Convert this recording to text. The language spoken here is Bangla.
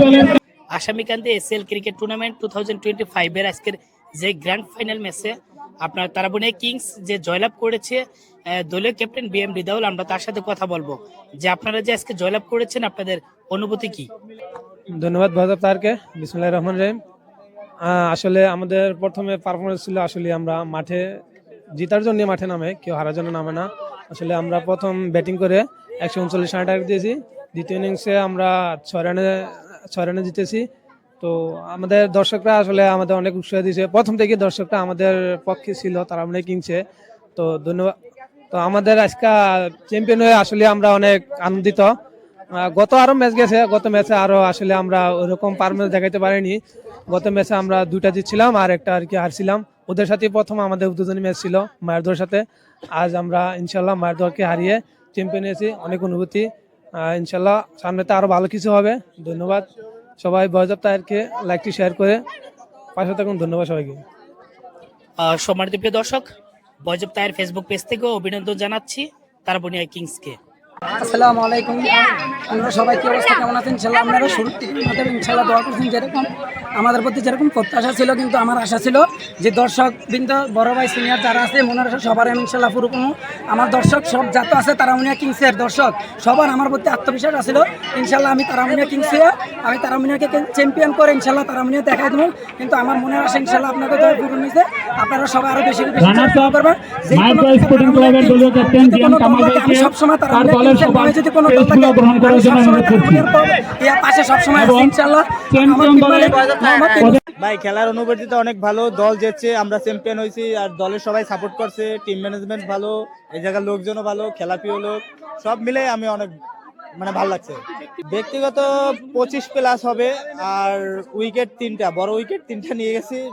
দলের Asamikandi SL cricket tournament two thousand twenty ফাইভের আজকের যে গ্র্যান্ড ফাইনাল ম্যাচে আপনার তারাবনিয়া কিংস যে জয়লাভ করেছে দলীয় ক্যাপ্টেন বি এম রিদাউল আমরা তার সাথে কথা বলব। যে আপনারা যে আজকে জয়লাভ করেছেন আপনাদের অনুভূতি কি? ধন্যবাদ ভাজপ তারকে বিসমুল্লাহ রহমান রহিম। আহ, আসলে আমাদের প্রথমে পারফরমেন্স ছিল আসলে আমরা মাঠে জিতার জন্য মাঠে নামে কেউ হারার জন্য নামে না। আসলে আমরা প্রথম ব্যাটিং করে একশো উনচল্লিশ রান টার্গেট দিয়েছি। দ্বিতীয় ইনিংসে আমরা ছয় রানে ছয় রানে জিতেছি। তো আমাদের দর্শকরা আসলে আমাদের অনেক উৎসাহ দিয়েছে। প্রথম থেকে দর্শকরা আমাদের পক্ষে ছিল, তারা অনেক কিনছে। তো ধন্যবাদ। তো আমাদের আজকে চ্যাম্পিয়ন হয়ে আসলে আমরা অনেক আনন্দিত। গত আরও ম্যাচ গেছে, গত ম্যাচে আরও আসলে আমরা ওরকম পারফরমেন্স দেখাইতে পারিনি। গত ম্যাচে আমরা দুইটা জিতছিলাম আর একটা আর কি হারছিলাম। ওদের সাথে প্রথম আমাদের উদ্বোধনী ম্যাচ ছিল, মায়েরদোর সাথে। আজ আমরা ইনশাল্লাহ মায়েরদোরকে হারিয়ে চ্যাম্পিয়ন হয়েছি, অনেক অনুভূতি। ইনশাল্লাহ সামনেতে আরও ভালো কিছু হবে। ধন্যবাদ সবাই বয়জাব তাহেরকে লাইকটি শেয়ার করে। পাশে থাকুন, ধন্যবাদ সবাইকে। সম্মানিত প্রিয় দর্শক বয়জব তায়ের ফেসবুক পেজ থেকেও অভিনন্দন জানাচ্ছি তারাবনিয়া কিংসকে আসসালামু আলাইকুম। আপনারা সবাই কি অবস্থা? কেমন আছেন? ইনশাল্লাহ আপনারা শুরুর থেকে ইনশাল্লাহ দোয়া করছেন যেরকম। আমাদের প্রতি যেরকম প্রত্যাশা ছিল কিন্তু আমার আশা ছিল যে দর্শক বৃন্দ বড় ভাই সিনিয়র যারা আছে মনের আশা সবার আমি ইনশাল্লাহ পুরো কোনো আমার দর্শক সব যত আছে তারামুনিয়া কিংসের দর্শক। সবার আমার প্রতি আত্মবিশ্বাস আছিল। ইনশাল্লাহ আমি তারামুনিয়া কিংসে আমি তারামুনিয়াকে চ্যাম্পিয়ন করে ইনশাল্লাহ তারামুনিয়া দেখাই দেবো। কিন্তু আমার মনের আশা ইনশাল্লাহ আপনাকে দয়া পূরণ হয়েছে আপনারা সবাই আরও বেশি বেশি করবেন। যে কোনো আমি সবসময় তারামুনিয়া যদি কোনো পর- পাশে সবসময় ইনশাল্লাহ ভাই খেলার অনুভূতিটা অনেক ভালো দল জেতছে আমরা চ্যাম্পিয়ন হয়েছি আর দলের সবাই সাপোর্ট করছে টিম ম্যানেজমেন্ট ভালো এই জায়গার লোকজনও ভালো খেলাপিও প্রিয় লোক সব মিলে আমি অনেক মানে ভালো লাগছে। ব্যক্তিগত পঁচিশ প্লাস হবে আর উইকেট তিনটা বড় উইকেট তিনটা নিয়ে গেছি।